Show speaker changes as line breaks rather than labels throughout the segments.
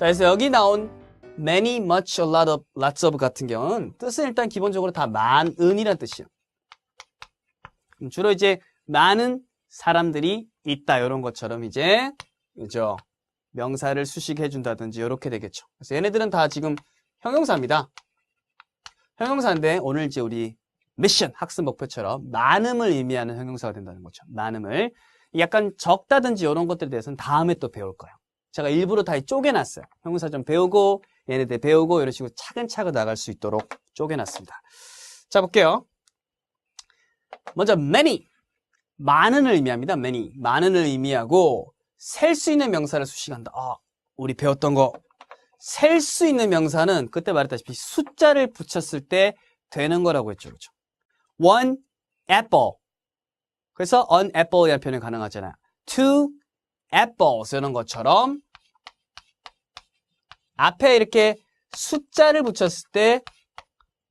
자, 그래서 여기 나온 many, much, a lot of, lots of 같은 경우는 뜻은 일단 기본적으로 다 많은이란 뜻이에요. 음, 주로 이제 많은 사람들이 있다 이런 것처럼 이제 그죠 명사를 수식해 준다든지 이렇게 되겠죠. 그래서 얘네들은 다 지금 형용사입니다. 형용사인데 오늘 이제 우리 미션 학습 목표처럼 많음을 의미하는 형용사가 된다는 거죠. 많음을 약간 적다든지 이런 것들에 대해서는 다음에 또 배울 거예요. 제가 일부러 다 쪼개놨어요. 형용사 좀 배우고 얘네들 배우고 이런 식으로 차근차근 나갈 수 있도록 쪼개놨습니다. 자 볼게요. 먼저 many 많은을 의미합니다. many 많은을 의미하고 셀 수 있는 명사를 수식한다. 아, 우리 배웠던 거 셀 수 있는 명사는 그때 말했다시피 숫자를 붙였을 때 되는 거라고 했죠. 그렇죠? one apple 그래서 an apple이라는 표현이 가능하잖아요. two apples 이런 것처럼 앞에 이렇게 숫자를 붙였을 때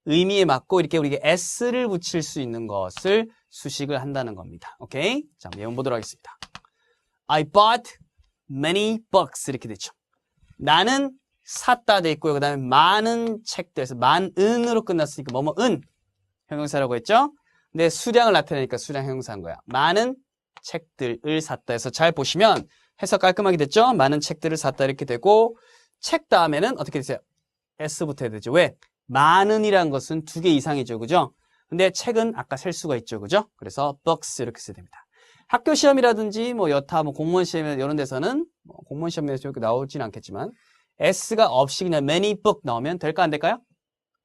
의미에 맞고 이렇게 우리가 s를 붙일 수 있는 것을 수식을 한다는 겁니다. 오케이? 자, 예문 보도록 하겠습니다. I bought many books 이렇게 되죠. 나는 샀다 돼 있고요. 그 다음에 많은 책들에서 만은으로 끝났으니까 뭐뭐은 형용사라고 했죠. 근데 수량을 나타내니까 수량 형용사인 거야. 많은 책들을 샀다 해서 잘 보시면 해석 깔끔하게 됐죠. 많은 책들을 샀다 이렇게 되고 책 다음에는 어떻게 되세요? s 붙어야 되죠. 왜? 많은이란 것은 두 개 이상이죠. 그죠? 근데 책은 아까 셀 수가 있죠. 그죠? 그래서 books 이렇게 써야 됩니다. 학교 시험이라든지 뭐 여타 뭐 공무원 시험 이런 데서는 뭐 공무원 시험에서 이렇게 나오진 않겠지만 s가 없이 그냥 many book 나오면 될까 안 될까요?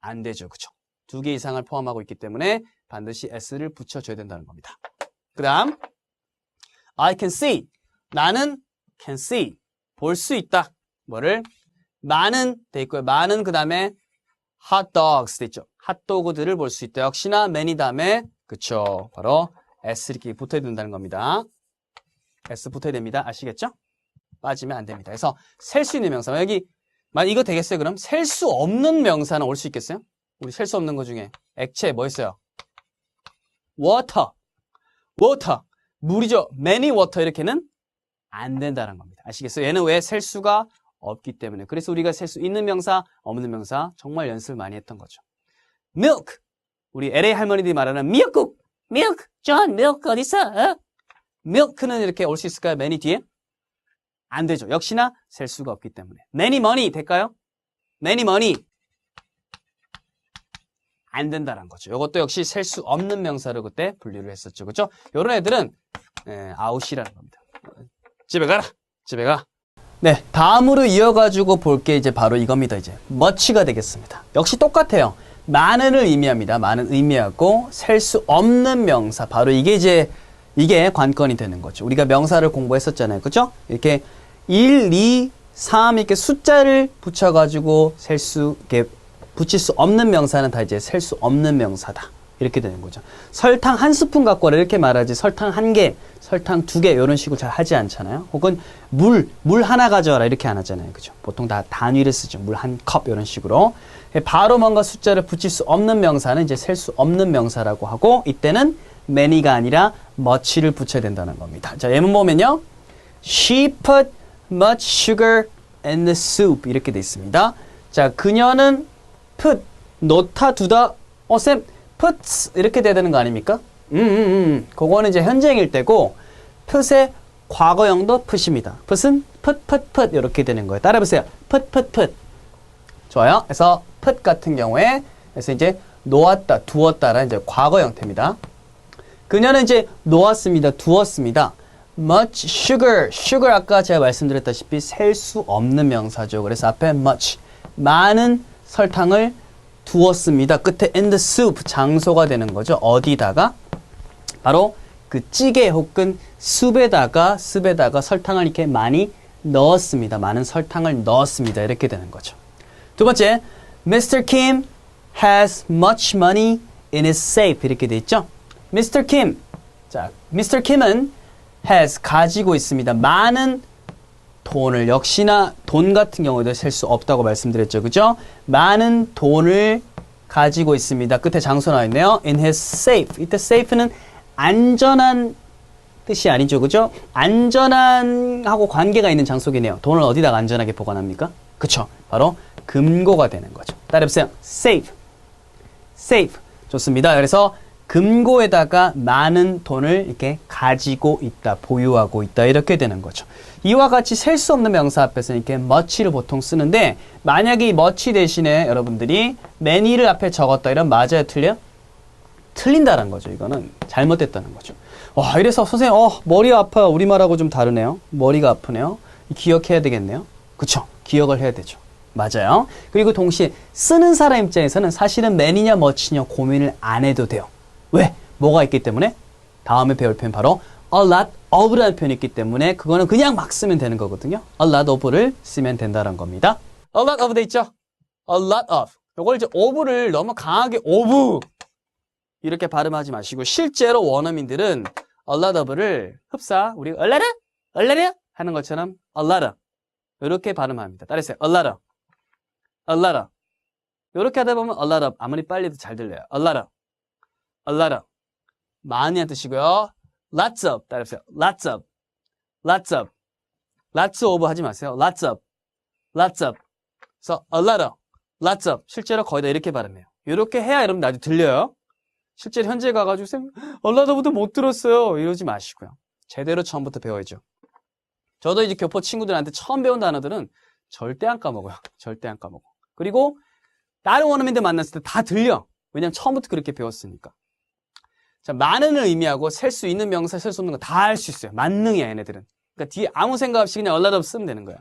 안 되죠. 그죠? 두 개 이상을 포함하고 있기 때문에 반드시 s를 붙여줘야 된다는 겁니다. 그 다음 I can see 나는 can see 볼 수 있다. 뭐를? 많은 돼 있고요. 많은 그 다음에 hot dogs 돼 있죠. 핫도그들을 볼 수 있다. 역시나 many 다음에 그쵸. 바로 s 이렇게 붙어야 된다는 겁니다. s 붙어야 됩니다. 아시겠죠? 빠지면 안 됩니다. 그래서 셀 수 있는 명사. 여기 만 이거 되겠어요? 그럼 셀 수 없는 명사는 올 수 있겠어요? 우리 셀 수 없는 것 중에 액체 뭐 있어요? water. water. 물이죠. many water 이렇게는 안 된다는 겁니다. 아시겠어요? 얘는 왜 셀 수가 없기 때문에. 그래서 우리가 셀 수 있는 명사, 없는 명사 정말 연습을 많이 했던 거죠. milk. 우리 LA 할머니들이 말하는 미역국. milk. John, milk 어디 있어? 어? milk는 이렇게 올 수 있을까요? many 뒤에? 안 되죠. 역시나 셀 수가 없기 때문에. many money 될까요? many money. 안 된다는 거죠. 이것도 역시 셀 수 없는 명사로 그때 분류를 했었죠. 그죠? 이런 애들은 예, 아웃이라는 겁니다. 집에 가라. 집에 가. 네, 다음으로 이어가지고 볼 게 이제 바로 이겁니다. 이제 much가 되겠습니다. 역시 똑같아요. 많은을 의미합니다. 많은 의미하고 셀 수 없는 명사. 바로 이게 이제 이게 관건이 되는 거죠. 우리가 명사를 공부했었잖아요. 그죠? 이렇게 1, 2, 3 이렇게 숫자를 붙여가지고 셀 수, 이렇게 붙일 수 없는 명사는 다 이제 셀 수 없는 명사다. 이렇게 되는 거죠. 설탕 한 스푼 갖고 와라 이렇게 말하지 설탕 한 개, 설탕 두 개 이런 식으로 잘 하지 않잖아요. 혹은 물, 물 하나 가져와라 이렇게 안 하잖아요. 그죠? 보통 다 단위를 쓰죠. 물 한 컵 이런 식으로. 바로 뭔가 숫자를 붙일 수 없는 명사는 이제 셀 수 없는 명사라고 하고 이때는 many가 아니라 much를 붙여야 된다는 겁니다. 자, 예문 보면요. She put much sugar in the soup 이렇게 돼 있습니다. 자, 그녀는 put 넣다 두다 어 쌤, puts 이렇게 돼야 되는 거 아닙니까? 음, 음, 음. 그거는 이제 현재일 때고 put의 과거형도 put입니다. put은 put, put, put 이렇게 되는 거예요. 따라해보세요. put, put, put. 좋아요. 그래서 put 같은 경우에 그래서 이제 놓았다, 두었다라는 이제 과거 형태입니다. 그녀는 이제 놓았습니다, 두었습니다. much sugar, sugar 아까 제가 말씀드렸다시피 셀 수 없는 명사죠. 그래서 앞에 much 많은 설탕을 두었습니다. 끝에 the soup 장소가 되는 거죠. 어디다가 바로 그 찌개 혹은 숲에다가 습에다가 설탕을 이렇게 많이 넣었습니다. 많은 설탕을 넣었습니다. 이렇게 되는 거죠. 두 번째, Mr. Kim has much money in his safe 이렇게 돼 있죠. Mr. Kim, 자, Mr. Kim은 has 가지고 있습니다. 많은 돈을 역시나 돈 같은 경우에도 셀 수 없다고 말씀드렸죠. 그죠? 많은 돈을 가지고 있습니다. 끝에 장소 나와 있네요. In his safe. 이때 safe는 안전한 뜻이 아니죠. 그죠? 안전한 하고 관계가 있는 장소겠네요. 돈을 어디다가 안전하게 보관합니까? 그쵸? 바로 금고가 되는 거죠. 따라해보세요. save. save. 좋습니다. 그래서 금고에다가 많은 돈을 이렇게 가지고 있다, 보유하고 있다, 이렇게 되는 거죠. 이와 같이 셀 수 없는 명사 앞에서 이렇게 much를 보통 쓰는데, 만약에 이 much 대신에 여러분들이 many를 앞에 적었다, 이런 맞아요, 틀려? 틀린다는 거죠. 이거는 잘못됐다는 거죠. 와, 이래서 선생님, 어, 머리 아파요. 우리말하고 좀 다르네요. 머리가 아프네요. 기억해야 되겠네요. 그쵸? 기억을 해야 되죠. 맞아요. 그리고 동시에 쓰는 사람 입장에서는 사실은 맨이냐 머치냐 고민을 안 해도 돼요. 왜? 뭐가 있기 때문에? 다음에 배울 표현 바로 a lot of라는 표현이 있기 때문에 그거는 그냥 막 쓰면 되는 거거든요. a lot of를 쓰면 된다는 겁니다. a lot of 돼 있죠? a lot of. 요걸 이제 of를 너무 강하게 of 이렇게 발음하지 마시고 실제로 원어민들은 a lot of를 흡사 우리 a lot, a lot 하는 것처럼 a lot of 이렇게 발음합니다. 따라해주세요. a lot of, a lot of. 이렇게 하다 보면 a lot of 아무리 빨리 해도 잘 들려요. a lot of, a lot of. 많이한 뜻이고요. lots of 따라해주세요. lots of, lots of. lots of 하지 마세요. lots of, lots of. 그래서 a lot of, lots of. 실제로 거의 다 이렇게 발음해요. 이렇게 해야 여러분 나중에 들려요. 실제로 현재 가가지고 쌤, a lot of도 못 들었어요. 이러지 마시고요. 제대로 처음부터 배워야죠. 저도 이제 교포 친구들한테 처음 배운 단어들은 절대 안 까먹어요. 절대 안 까먹어. 그리고 다른 원어민들 만났을 때 다 들려. 왜냐면 처음부터 그렇게 배웠으니까. 자, 많은을 의미하고 셀 수 있는 명사, 셀 수 없는 거 다 할 수 있어요. 만능이야, 얘네들은. 그러니까 뒤에 아무 생각 없이 그냥 a lot of 쓰면 되는 거야.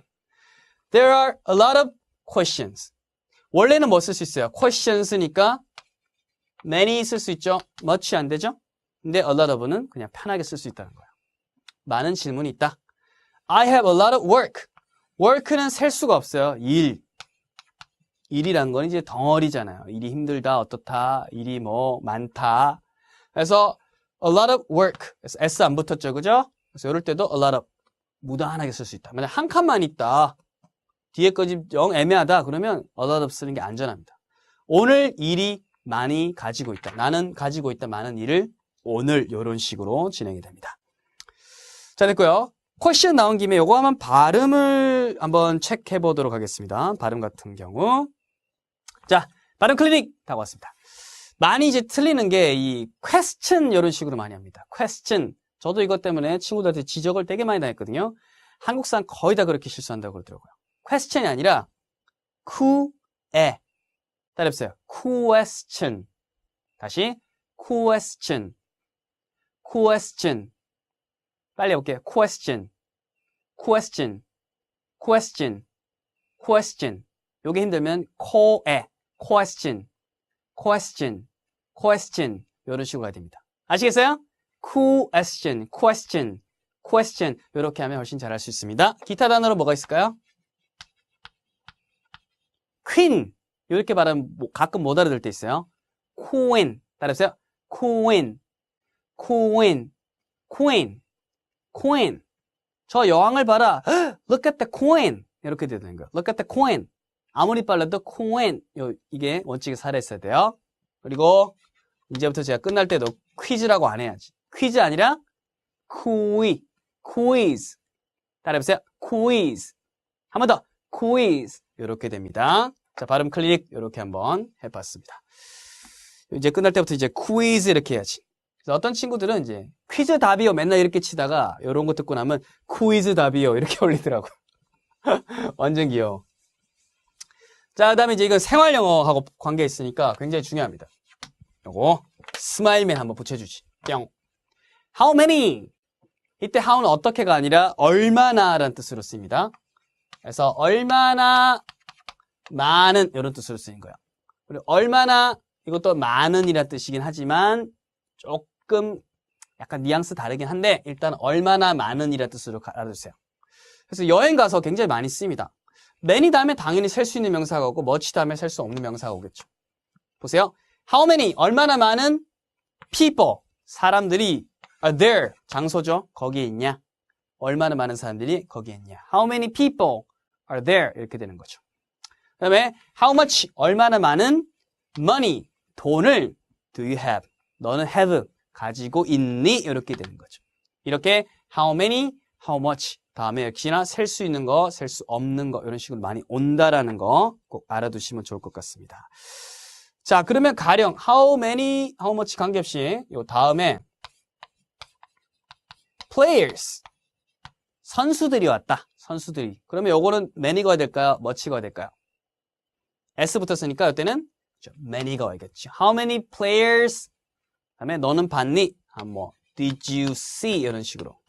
There are a lot of questions. 원래는 뭐 쓸 수 있어요? questions니까 many 쓸 수 있죠? much 안 되죠? 근데 a lot of는 그냥 편하게 쓸 수 있다는 거예요. 많은 질문이 있다. I have a lot of work. work는 셀 수가 없어요. 일. 일이란 건 이제 덩어리잖아요. 일이 힘들다, 어떻다, 일이 뭐 많다. 그래서 a lot of work. 그래서 s 안 붙었죠, 그죠? 그래서 이럴 때도 a lot of 무단하게 쓸 수 있다. 만약 한 칸만 있다. 뒤에 거지 영 애매하다. 그러면 a lot of 쓰는 게 안전합니다. 오늘 일이 많이 가지고 있다. 나는 가지고 있다. 많은 일을 오늘 이런 식으로 진행이 됩니다. 자, 됐고요. 퀘션 나온 김에 요거 한번 발음을 한번 체크해 보도록 하겠습니다. 발음 같은 경우. 자, 발음 클리닉 다 왔습니다. 많이 이제 틀리는 게 이 question 이런 식으로 많이 합니다. question. 저도 이것 때문에 친구들한테 지적을 되게 많이 당했거든요. 한국 사람 거의 다 그렇게 실수한다고 그러더라고요. question이 아니라 쿠에 따라해보세요. question. 다시 question. question. 빨리 해볼게요. question. question. question. question. 요게 힘들면 co에 question. question. Question. 요런 식으로 가야 됩니다. 아시겠어요? question. question. question. 요렇게 하면 훨씬 잘할 수 있습니다. 기타 단어로 뭐가 있을까요? queen. 이렇게 말하면 뭐 가끔 못 알아들 때 있어요. queen. 따라해보세요. queen. queen. queen. coin. 저 여왕을 봐라. Look at the coin. 이렇게 되는 거예요. Look at the coin. 아무리 빨라도 coin. 요, 이게 원칙에 살아있어야 돼요. 그리고 이제부터 제가 끝날 때도 퀴즈라고 안 해야지. 퀴즈 아니라 quiz. quiz. 따라해보세요. quiz. 한번 더. quiz. 이렇게 됩니다. 자, 발음 클릭 이렇게 한번 해봤습니다. 이제 끝날 때부터 이제 quiz 이렇게 해야지. 그래서 어떤 친구들은 이제 퀴즈 답이요 맨날 이렇게 치다가 이런 거 듣고 나면 퀴즈 답이요 이렇게 올리더라고. 완전 귀여워. 자, 그다음에 이제 이건 생활 영어하고 관계 있으니까 굉장히 중요합니다. 요거 스마일맨 한번 붙여주지. 뿅. How many? 이때 how는 어떻게가 아니라 얼마나 라는 뜻으로 씁니다. 그래서 얼마나 많은 이런 뜻으로 쓰인 거야. 그리고 얼마나 이것도 많은이라는 뜻이긴 하지만 조금 약간 뉘앙스 다르긴 한데 일단 얼마나 많은이라는 뜻으로 알아두세요. 그래서 여행 가서 굉장히 많이 씁니다. many 다음에 당연히 셀 수 있는 명사가 오고 much 다음에 셀 수 없는 명사가 오겠죠. 보세요. How many? 얼마나 많은 people, 사람들이 are there, 장소죠. 거기에 있냐? 얼마나 많은 사람들이 거기에 있냐? How many people are there? 이렇게 되는 거죠. 그 다음에 how much? 얼마나 많은 money, 돈을 do you have? 너는 have, 가지고 있니? 이렇게 되는 거죠. 이렇게 how many, how much 다음에 역시나 셀 수 있는 거, 셀 수 없는 거 이런 식으로 많이 온다라는 거 꼭 알아두시면 좋을 것 같습니다. 자, 그러면 가령 how many, how much 관계없이 요 다음에 players 선수들이 왔다. 선수들이. 그러면 요거는 many가 될까요? much가 될까요? s 붙었으니까 이때는 many가 와야겠죠. How many players? 다음에 너는 봤니? 아, 뭐 did you see? 이런 식으로.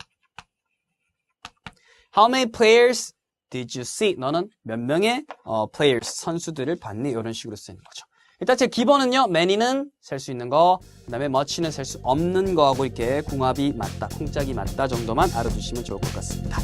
How many players did you see? 너는 몇 명의 어, players 선수들을 봤니? 이런 식으로 쓰는 거죠. 일단 제 기본은요. many는 셀 수 있는 거, 그 다음에 much는 셀 수 없는 거하고 이렇게 궁합이 맞다, 쿵짝이 맞다 정도만 알아두시면 좋을 것 같습니다.